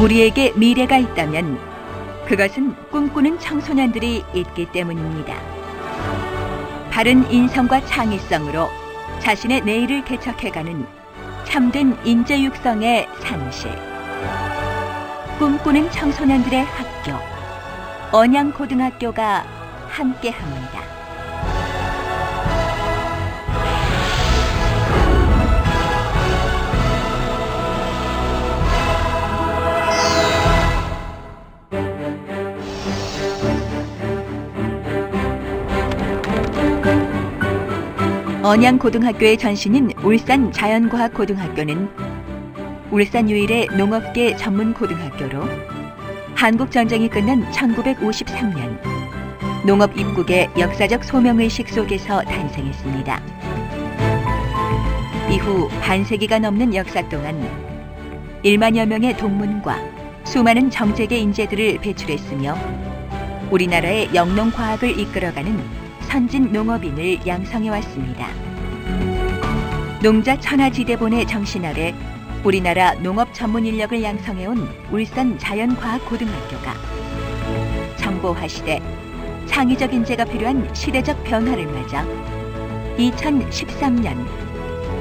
우리에게 미래가 있다면 그것은 꿈꾸는 청소년들이 있기 때문입니다. 바른 인성과 창의성으로 자신의 내일을 개척해가는 참된 인재 육성의 산실. 꿈꾸는 청소년들의 학교. 언양고등학교가 함께합니다. 언양고등학교의 전신인 울산 자연과학고등학교는 울산 유일의 농업계 전문 고등학교로 한국 전쟁이 끝난 1953년 농업 입국의 역사적 소명의식 속에서 탄생했습니다. 이후 반세기가 넘는 역사 동안 1만여 명의 동문과 수많은 정책의 인재들을 배출했으며 우리나라의 영농과학을 이끌어가는 선진 농업인을 양성해 왔습니다. 농자 천하지대본의 정신 아래 우리나라 농업 전문 인력을 양성해온 울산 자연과학고등학교가 정보화 시대 창의적 인재가 필요한 시대적 변화를 맞아 2013년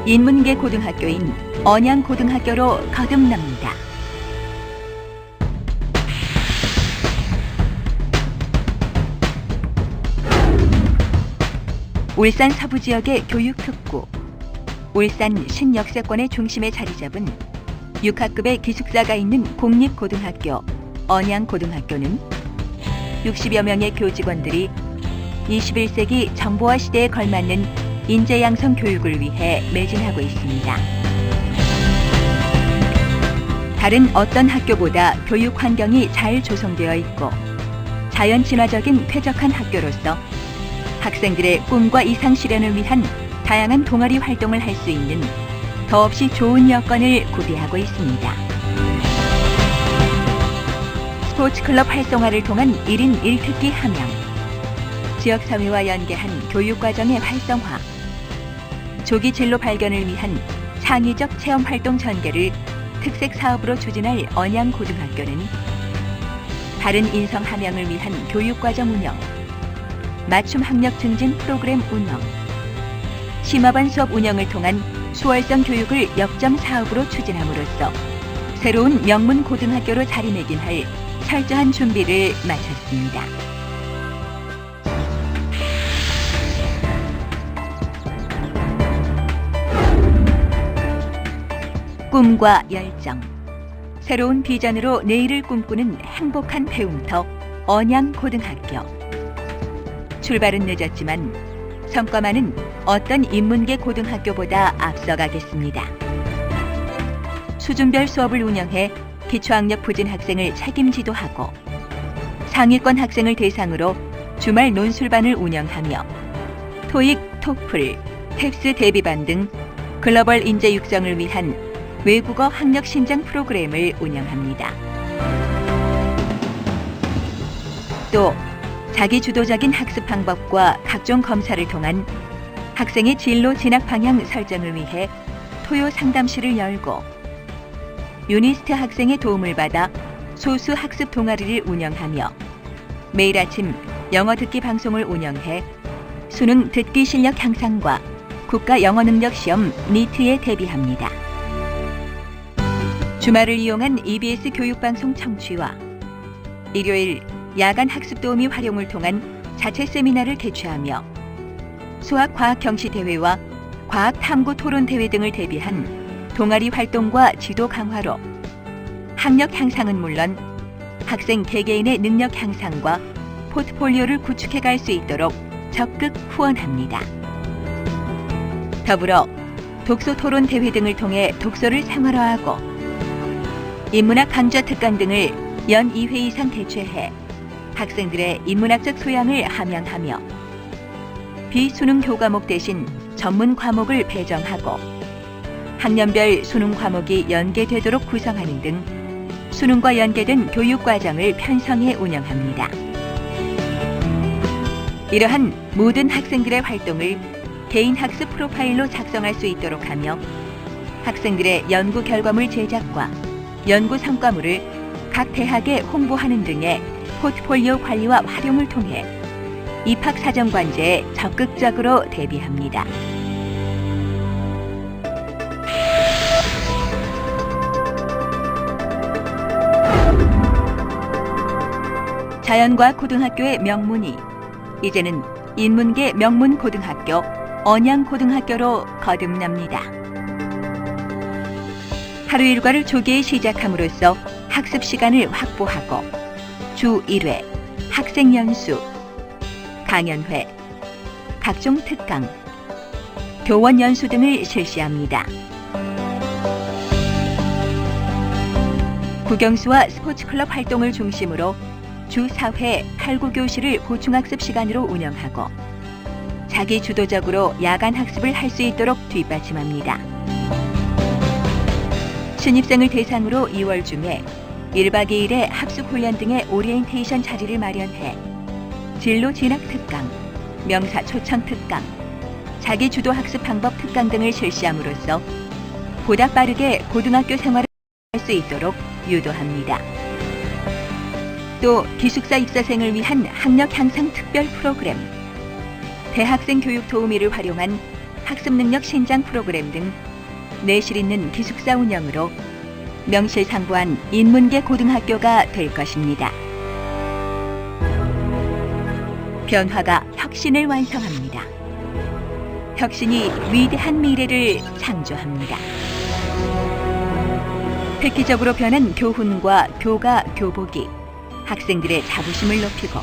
인문계 고등학교인 언양고등학교로 거듭납니다. 울산 서부 지역의 교육 특구, 울산 신역세권의 중심에 자리 잡은 6학급의 기숙사가 있는 공립고등학교 언양고등학교는 60여 명의 교직원들이 21세기 정보화 시대에 걸맞는 인재 양성 교육을 위해 매진하고 있습니다. 다른 어떤 학교보다 교육 환경이 잘 조성되어 있고 자연 친화적인 쾌적한 학교로서 학생들의 꿈과 이상 실현을 위한 다양한 동아리 활동을 할 수 있는 더없이 좋은 여건을 구비하고 있습니다. 스포츠 클럽 활성화를 통한 1인 1특기 함양, 지역사회와 연계한 교육과정의 활성화, 조기 진로 발견을 위한 창의적 체험 활동 전개를 특색 사업으로 추진할 언양고등학교는 바른 인성 함양을 위한 교육과정 운영, 맞춤 학력 증진 프로그램 운영, 심화반 수업 운영을 통한 수월성 교육을 역점 사업으로 추진함으로써 새로운 명문 고등학교로 자리매김할 철저한 준비를 마쳤습니다. 꿈과 열정, 새로운 비전으로 내일을 꿈꾸는 행복한 배움터 언양고등학교. 출발은 늦었지만 성과만은 어떤 인문계 고등학교보다 앞서가겠습니다. 수준별 수업을 운영해 기초학력 부진 학생을 책임지도 하고 상위권 학생을 대상으로 주말 논술반을 운영하며 토익, 토플, 탭스 대비반 등 글로벌 인재 육성을 위한 외국어 학력 신장 프로그램을 운영합니다. 또 자기 주도적인 학습 방법과 각종 검사를 통한 학생의 진로 진학 방향 설정을 위해 토요 상담실을 열고 유니스트 학생의 도움을 받아 소수 학습 동아리를 운영하며 매일 아침 영어 듣기 방송을 운영해 수능 듣기 실력 향상과 국가 영어 능력 시험 니트에 대비합니다. 주말을 이용한 EBS 교육방송 청취와 일요일 야간 학습 도우미 활용을 통한 자체 세미나를 개최하며 수학 과학 경시 대회와 과학 탐구 토론 대회 등을 대비한 동아리 활동과 지도 강화로 학력 향상은 물론 학생 개개인의 능력 향상과 포트폴리오를 구축해 갈 수 있도록 적극 후원합니다. 더불어 독서 토론 대회 등을 통해 독서를 생활화하고 인문학 강좌 특강 등을 연 2회 이상 개최해 학생들의 인문학적 소양을 함양하며 비수능 교과목 대신 전문 과목을 배정하고 학년별 수능 과목이 연계되도록 구성하는 등 수능과 연계된 교육 과정을 편성해 운영합니다. 이러한 모든 학생들의 활동을 개인 학습 프로파일로 작성할 수 있도록 하며 학생들의 연구 결과물 제작과 연구 성과물을 각 대학에 홍보하는 등의 포트폴리오 관리와 활용을 통해 입학 사정관제에 적극적으로 대비합니다. 자연과 고등학교의 명문이 이제는 인문계 명문 고등학교 언양 고등학교로 거듭납니다. 하루 일과를 조기에 시작함으로써 학습 시간을 확보하고 주 1회 학생 연수, 강연회, 각종 특강, 교원 연수 등을 실시합니다. 국영수와 스포츠클럽 활동을 중심으로 주 4회 8, 9교시를 보충학습 시간으로 운영하고 자기 주도적으로 야간 학습을 할 수 있도록 뒷받침합니다. 신입생을 대상으로 2월 중에 1박 2일의 합숙 훈련 등의 오리엔테이션 자리를 마련해 진로 진학 특강, 명사 초청 특강, 자기 주도 학습 방법 특강 등을 실시함으로써 보다 빠르게 고등학교 생활을 할 수 있도록 유도합니다. 또 기숙사 입사생을 위한 학력 향상 특별 프로그램, 대학생 교육 도우미를 활용한 학습 능력 신장 프로그램 등 내실 있는 기숙사 운영으로 명실상부한 인문계 고등학교가 될 것입니다. 변화가 혁신을 완성합니다. 혁신이 위대한 미래를 창조합니다. 획기적으로 변한 교훈과 교가 교복이 학생들의 자부심을 높이고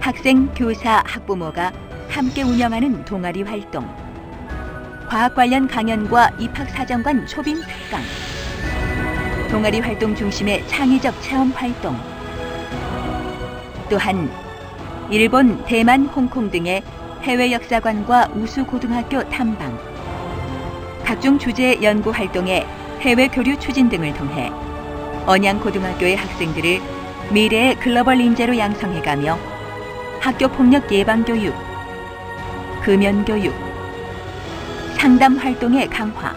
학생, 교사, 학부모가 함께 운영하는 동아리 활동, 과학 관련 강연과 입학 사정관 초빙 특강, 동아리 활동 중심의 창의적 체험 활동, 또한 일본, 대만, 홍콩 등의 해외 역사관과 우수 고등학교 탐방, 각종 주제 연구 활동에 해외 교류 추진 등을 통해 언양 고등학교의 학생들을 미래의 글로벌 인재로 양성해가며 학교 폭력 예방 교육, 금연 교육, 상담 활동의 강화,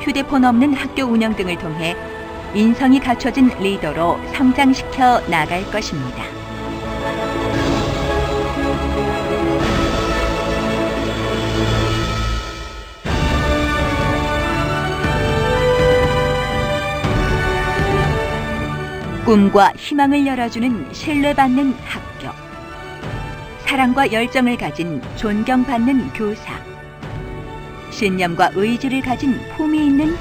휴대폰 없는 학교 운영 등을 통해 인성이 갖춰진 리더로 성장시켜 나갈 것입니다. 꿈과 희망을 열어주는 신뢰받는 학교. 사랑과 열정을 가진 존경받는 교사. 신념과 의지를 가진 품위 있는.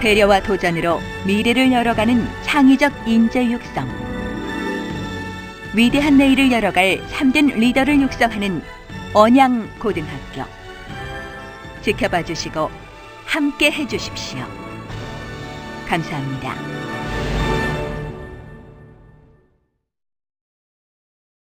배려와 도전으로 미래를 열어가는 창의적 인재 육성. 위대한 내일을 열어갈 참된 리더를 육성하는 언양 고등학교. 지켜봐 주시고 함께 해 주십시오. 감사합니다.